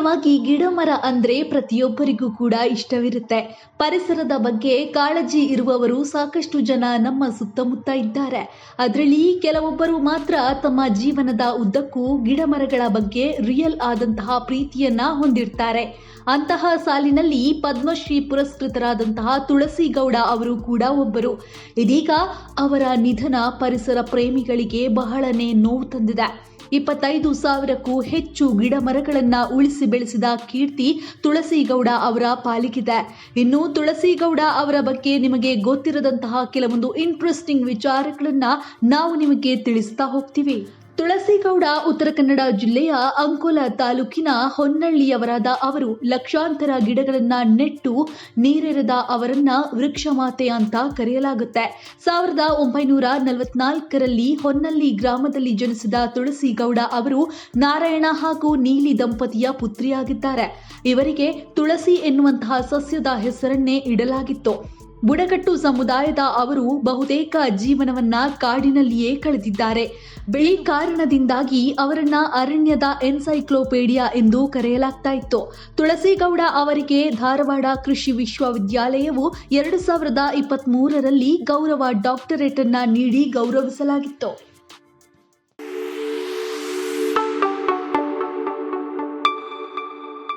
ಸಾಮಾನ್ಯವಾಗಿ ಗಿಡ ಮರ ಅಂದ್ರೆ ಪ್ರತಿಯೊಬ್ಬರಿಗೂ ಕೂಡ ಇಷ್ಟವಿರುತ್ತೆ. ಪರಿಸರದ ಬಗ್ಗೆ ಕಾಳಜಿ ಇರುವವರು ಸಾಕಷ್ಟು ಜನ ನಮ್ಮ ಸುತ್ತಮುತ್ತ ಇದ್ದಾರೆ. ಅದರಲ್ಲಿ ಕೆಲವೊಬ್ಬರು ಮಾತ್ರ ತಮ್ಮ ಜೀವನದ ಉದ್ದಕ್ಕೂ ಗಿಡ ಮರಗಳ ಬಗ್ಗೆ ರಿಯಲ್ ಆದಂತಹ ಪ್ರೀತಿಯನ್ನ ಹೊಂದಿರ್ತಾರೆ. ಅಂತಹ ಸಾಲಿನಲ್ಲಿ ಪದ್ಮಶ್ರೀ ಪುರಸ್ಕೃತರಾದಂತಹ ತುಳಸಿ ಗೌಡ ಅವರು ಕೂಡ ಒಬ್ಬರು. ಇದೀಗ ಅವರ ನಿಧನ ಪರಿಸರ ಪ್ರೇಮಿಗಳಿಗೆ ಬಹಳನೇ ನೋವು ತಂದಿದೆ. ಇಪ್ಪತ್ತೈದು ಸಾವಿರಕ್ಕೂ ಹೆಚ್ಚು ಗಿಡ ಮರಗಳನ್ನ ಉಳಿಸಿ ಬೆಳೆಸಿದ ಕೀರ್ತಿ ತುಳಸಿಗೌಡ ಅವರ ಪಾಲಿಗಿದೆ. ಇನ್ನು ತುಳಸಿಗೌಡ ಅವರ ಬಗ್ಗೆ ನಿಮಗೆ ಗೊತ್ತಿರದಂತಹ ಕೆಲವೊಂದು ಇಂಟ್ರೆಸ್ಟಿಂಗ್ ವಿಚಾರಗಳನ್ನ ನಾವು ನಿಮಗೆ ತಿಳಿಸ್ತಾ ಹೋಗ್ತೀವಿ. ತುಳಸಿಗೌಡ, ಉತ್ತರ ಕನ್ನಡ ಜಿಲ್ಲೆಯ ಅಂಕೋಲ ತಾಲೂಕಿನ ಹೊನ್ನಳ್ಳಿಯವರಾದ ಅವರು ಲಕ್ಷಾಂತರ ಗಿಡಗಳನ್ನ ನೆಟ್ಟು ನೀರೆರೆದ ಅವರನ್ನ ವೃಕ್ಷಮಾತೆ ಅಂತ ಕರೆಯಲಾಗುತ್ತೆ. ಸಾವಿರದ ಒಂಬೈನೂರ ನಲವತ್ನಾಲ್ಕರಲ್ಲಿ ಹೊನ್ನಳ್ಳಿ ಗ್ರಾಮದಲ್ಲಿ ಜನಿಸಿದ ತುಳಸಿಗೌಡ ಅವರು ನಾರಾಯಣ ಹಾಗೂ ನೀಲಿ ದಂಪತಿಯ ಪುತ್ರಿಯಾಗಿದ್ದಾರೆ. ಇವರಿಗೆ ತುಳಸಿ ಎನ್ನುವಂತಹ ಸಸ್ಯದ ಹೆಸರನ್ನೇ ಇಡಲಾಗಿತ್ತು. ಬುಡಕಟ್ಟು ಸಮುದಾಯದ ಅವರು ಬಹುತೇಕ ಜೀವನವನ್ನ ಕಾಡಿನಲ್ಲಿಯೇ ಕಳೆದಿದ್ದಾರೆ. ಬೆಳೆ ಕಾರಣದಿಂದಾಗಿ ಅವರನ್ನ ಅರಣ್ಯದ ಎನ್ಸೈಕ್ಲೋಪೀಡಿಯಾ ಎಂದು ಕರೆಯಲಾಗ್ತಾ ಇತ್ತು. ತುಳಸಿಗೌಡ ಅವರಿಗೆ ಧಾರವಾಡ ಕೃಷಿ ವಿಶ್ವವಿದ್ಯಾಲಯವು ಎರಡು ಸಾವಿರದ ಗೌರವ ಡಾಕ್ಟರೇಟ್ ಅನ್ನ ನೀಡಿ ಗೌರವಿಸಲಾಗಿತ್ತು.